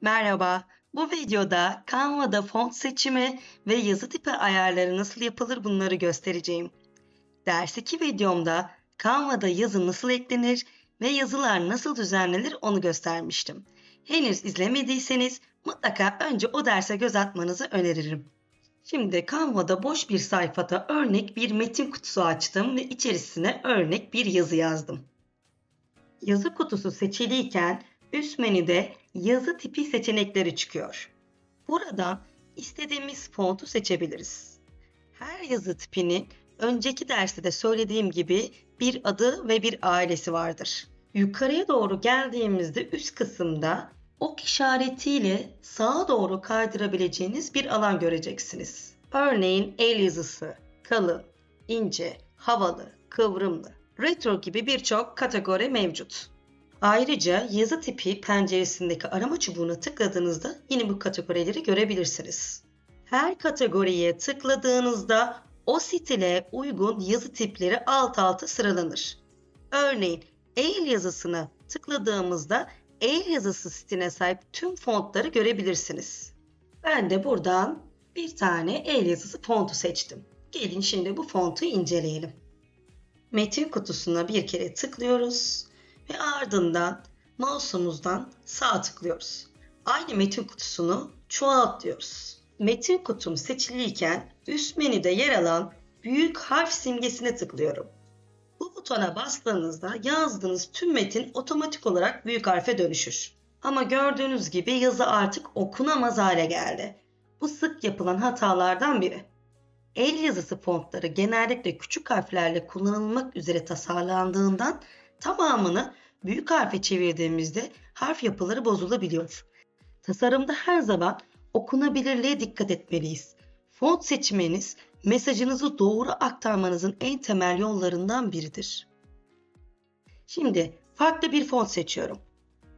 Merhaba. Bu videoda Canva'da font seçimi ve yazı tipi ayarları nasıl yapılır bunları göstereceğim. Ders 2 videomda Canva'da yazı nasıl eklenir ve yazılar nasıl düzenlenir onu göstermiştim. Henüz izlemediyseniz mutlaka önce o derse göz atmanızı öneririm. Şimdi Canva'da boş bir sayfada örnek bir metin kutusu açtım ve içerisine örnek bir yazı yazdım. Yazı kutusu seçiliyken üst menüde yazı tipi seçenekleri çıkıyor. Buradan istediğimiz fontu seçebiliriz. Her yazı tipinin önceki derste de söylediğim gibi bir adı ve bir ailesi vardır. Yukarıya doğru geldiğimizde üst kısımda ok işaretiyle sağa doğru kaydırabileceğiniz bir alan göreceksiniz. Örneğin el yazısı, kalın, ince, havalı, kıvrımlı, retro gibi birçok kategori mevcut. Ayrıca yazı tipi penceresindeki arama çubuğuna tıkladığınızda yine bu kategorileri görebilirsiniz. Her kategoriye tıkladığınızda o stile uygun yazı tipleri alt alta sıralanır. Örneğin el yazısına tıkladığımızda el yazısı stiline sahip tüm fontları görebilirsiniz. Ben de buradan bir tane el yazısı fontu seçtim. Gelin şimdi bu fontu inceleyelim. Metin kutusuna bir kere tıklıyoruz ve ardından mouse'umuzdan sağ tıklıyoruz. Aynı metin kutusunu çoğalt diyoruz. Metin kutum seçiliyken üst menüde yer alan büyük harf simgesine tıklıyorum. Bu butona bastığınızda yazdığınız tüm metin otomatik olarak büyük harfe dönüşür. Ama gördüğünüz gibi yazı artık okunamaz hale geldi. Bu sık yapılan hatalardan biri. El yazısı fontları genellikle küçük harflerle kullanılmak üzere tasarlandığından tamamını büyük harfe çevirdiğimizde harf yapıları bozulabiliyor. Tasarımda her zaman okunabilirliğe dikkat etmeliyiz. Font seçmeniz mesajınızı doğru aktarmanızın en temel yollarından biridir. Şimdi farklı bir font seçiyorum.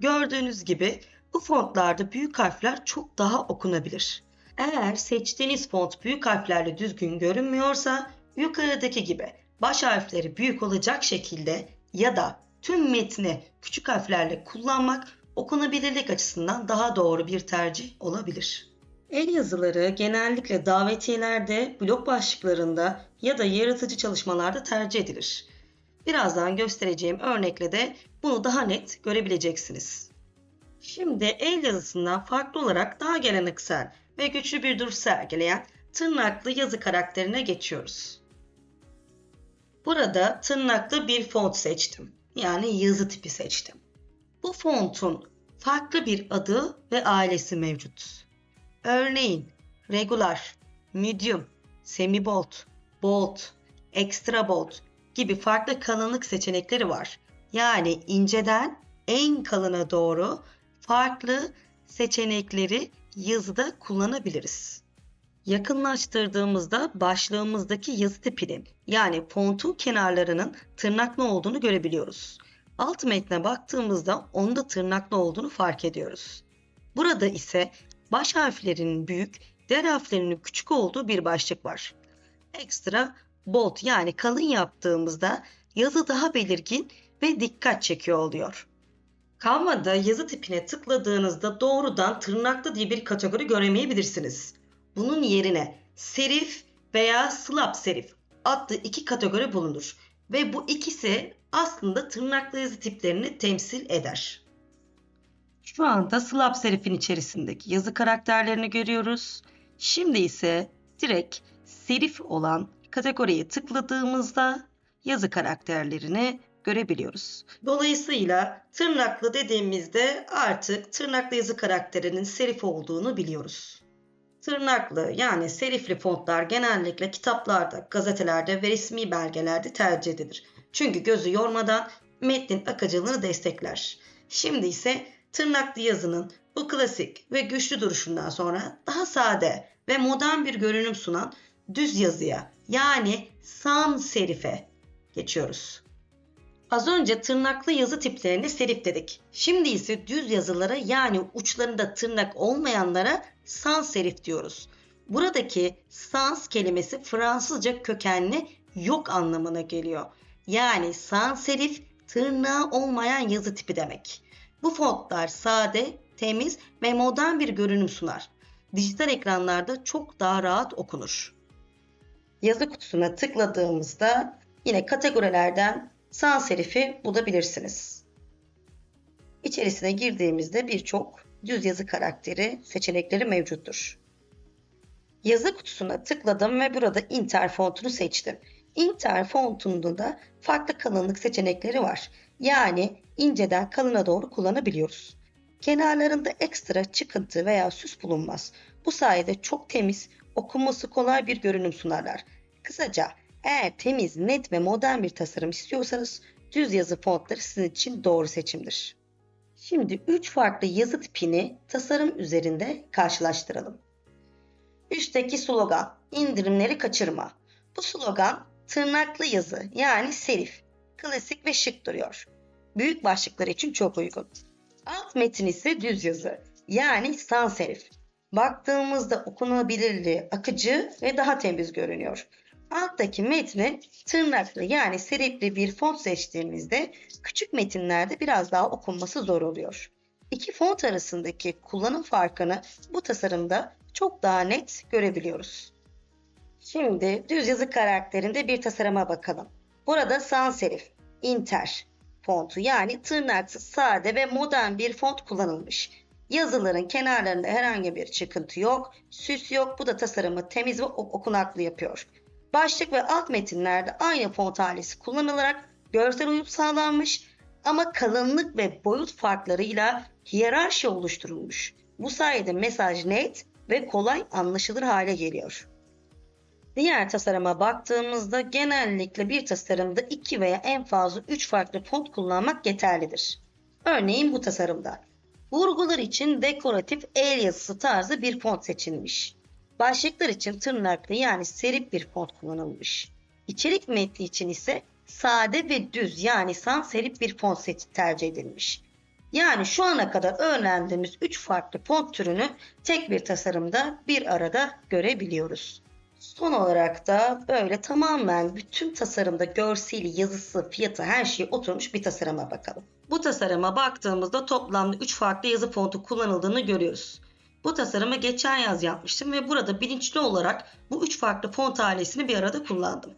Gördüğünüz gibi bu fontlarda büyük harfler çok daha okunabilir. Eğer seçtiğiniz font büyük harflerle düzgün görünmüyorsa yukarıdaki gibi baş harfleri büyük olacak şekilde ya da tüm metni küçük harflerle kullanmak okunabilirlik açısından daha doğru bir tercih olabilir. El yazıları genellikle davetiyelerde, blog başlıklarında ya da yaratıcı çalışmalarda tercih edilir. Birazdan göstereceğim örnekle de bunu daha net görebileceksiniz. Şimdi el yazısından farklı olarak daha geleneksel ve güçlü bir duruş sergileyen tırnaklı yazı karakterine geçiyoruz. Burada tırnaklı bir font seçtim. Yani yazı tipi seçtim. Bu fontun farklı bir adı ve ailesi mevcut. Örneğin regular, medium, semi bold, bold, extra bold gibi farklı kalınlık seçenekleri var. Yani inceden en kalına doğru farklı seçenekleri yazıda kullanabiliriz. Yakınlaştırdığımızda başlığımızdaki yazı tipinin yani fontun kenarlarının tırnaklı olduğunu görebiliyoruz. Alt metne baktığımızda onda tırnaklı olduğunu fark ediyoruz. Burada ise baş harflerinin büyük, diğer harflerinin küçük olduğu bir başlık var. Ekstra bold yani kalın yaptığımızda yazı daha belirgin ve dikkat çekiyor oluyor. Canva'da yazı tipine tıkladığınızda doğrudan tırnaklı diye bir kategori göremeyebilirsiniz. Bunun yerine serif veya slab serif adlı iki kategori bulunur ve bu ikisi aslında tırnaklı yazı tiplerini temsil eder. Şu anda slab serifin içerisindeki yazı karakterlerini görüyoruz. Şimdi ise direkt serif olan kategoriye tıkladığımızda yazı karakterlerini görebiliyoruz. Dolayısıyla tırnaklı dediğimizde artık tırnaklı yazı karakterinin serif olduğunu biliyoruz. Tırnaklı yani serifli fontlar genellikle kitaplarda, gazetelerde ve resmi belgelerde tercih edilir. Çünkü gözü yormadan metnin akıcılığını destekler. Şimdi ise tırnaklı yazının bu klasik ve güçlü duruşundan sonra daha sade ve modern bir görünüm sunan düz yazıya yani sans serife geçiyoruz. Az önce tırnaklı yazı tiplerine serif dedik. Şimdi ise düz yazılara yani uçlarında tırnak olmayanlara sans serif diyoruz. Buradaki sans kelimesi Fransızca kökenli yok anlamına geliyor. Yani sans serif tırnağı olmayan yazı tipi demek. Bu fontlar sade, temiz ve modern bir görünüm sunar. Dijital ekranlarda çok daha rahat okunur. Yazı kutusuna tıkladığımızda yine kategorilerden sans serifi bulabilirsiniz. İçerisine girdiğimizde birçok düz yazı karakteri seçenekleri mevcuttur. Yazı kutusuna tıkladım ve burada Inter fontunu seçtim. Inter fontunda da farklı kalınlık seçenekleri var. Yani inceden kalına doğru kullanabiliyoruz. Kenarlarında ekstra çıkıntı veya süs bulunmaz. Bu sayede çok temiz, okunması kolay bir görünüm sunarlar. Kısaca eğer temiz, net ve modern bir tasarım istiyorsanız düz yazı fontları sizin için doğru seçimdir. Şimdi 3 farklı yazı tipini tasarım üzerinde karşılaştıralım. Üstteki slogan, indirimleri kaçırma. Bu slogan tırnaklı yazı yani serif, klasik ve şık duruyor. Büyük başlıklar için çok uygun. Alt metin ise düz yazı yani sans serif. Baktığımızda okunabilirliği akıcı ve daha temiz görünüyor. Alttaki metni tırnaklı yani serifli bir font seçtiğimizde küçük metinlerde biraz daha okunması zor oluyor. İki font arasındaki kullanım farkını bu tasarımda çok daha net görebiliyoruz. Şimdi düz yazı karakterinde bir tasarıma bakalım. Burada sans serif, inter fontu yani tırnaksız, sade ve modern bir font kullanılmış. Yazıların kenarlarında herhangi bir çıkıntı yok, süs yok. Bu da tasarımı temiz ve okunaklı yapıyor. Başlık ve alt metinlerde aynı font ailesi kullanılarak görsel uyum sağlanmış ama kalınlık ve boyut farklarıyla hiyerarşi oluşturulmuş. Bu sayede mesaj net ve kolay anlaşılır hale geliyor. Diğer tasarıma baktığımızda genellikle bir tasarımda 2 veya en fazla 3 farklı font kullanmak yeterlidir. Örneğin bu tasarımda. Vurgular için dekoratif el yazısı tarzı bir font seçilmiş. Başlıklar için tırnaklı yani serif bir font kullanılmış. İçerik metni için ise sade ve düz yani sans serif bir font tercih edilmiş. Yani şu ana kadar öğrendiğimiz 3 farklı font türünü tek bir tasarımda bir arada görebiliyoruz. Son olarak da böyle tamamen bütün tasarımda görseli, yazısı, fiyatı her şey oturmuş bir tasarıma bakalım. Bu tasarıma baktığımızda toplamda 3 farklı yazı fontu kullanıldığını görüyoruz. Bu tasarımı geçen yaz yapmıştım ve burada bilinçli olarak bu 3 farklı font ailesini bir arada kullandım.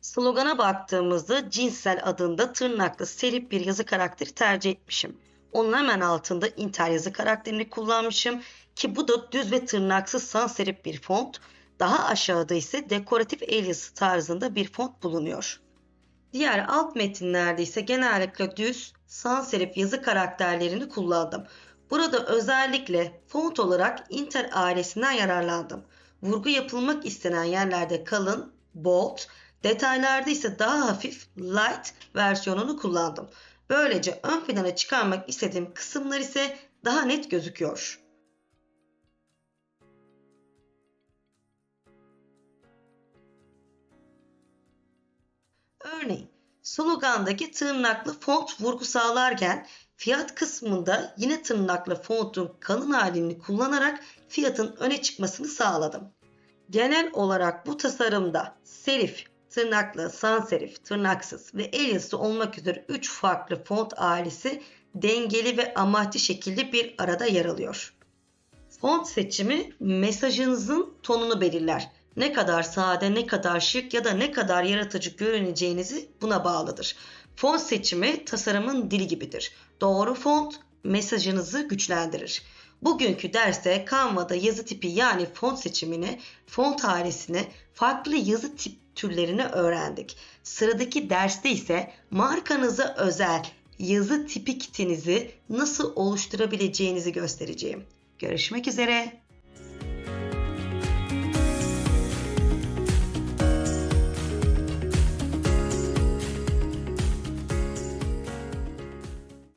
Slogana baktığımızda cinsel adında tırnaklı serif bir yazı karakteri tercih etmişim. Onun hemen altında inter yazı karakterini kullanmışım ki bu da düz ve tırnaksız sans serif bir font. Daha aşağıda ise dekoratif el yazısı tarzında bir font bulunuyor. Diğer alt metinlerde ise genellikle düz, sans serif yazı karakterlerini kullandım. Burada özellikle font olarak Inter ailesinden yararlandım. Vurgu yapılmak istenen yerlerde kalın, bold, detaylarda ise daha hafif light versiyonunu kullandım. Böylece ön plana çıkarmak istediğim kısımlar ise daha net gözüküyor. Örneğin slogandaki tırnaklı font vurgu sağlarken fiyat kısmında yine tırnaklı fontun kalın halini kullanarak fiyatın öne çıkmasını sağladım. Genel olarak bu tasarımda serif, tırnaklı, sans serif, tırnaksız ve el yazısı olmak üzere 3 farklı font ailesi dengeli ve amaçlı şekilde bir arada yer alıyor. Font seçimi mesajınızın tonunu belirler ne kadar sade, ne kadar şık ya da ne kadar yaratıcı görüneceğinizi buna bağlıdır. Font seçimi tasarımın dili gibidir. Doğru font mesajınızı güçlendirir. Bugünkü derste Canva'da yazı tipi yani font seçimini, font ailesini, farklı yazı tip türlerini öğrendik. Sıradaki derste ise markanıza özel yazı tipi kitinizi nasıl oluşturabileceğinizi göstereceğim. Görüşmek üzere.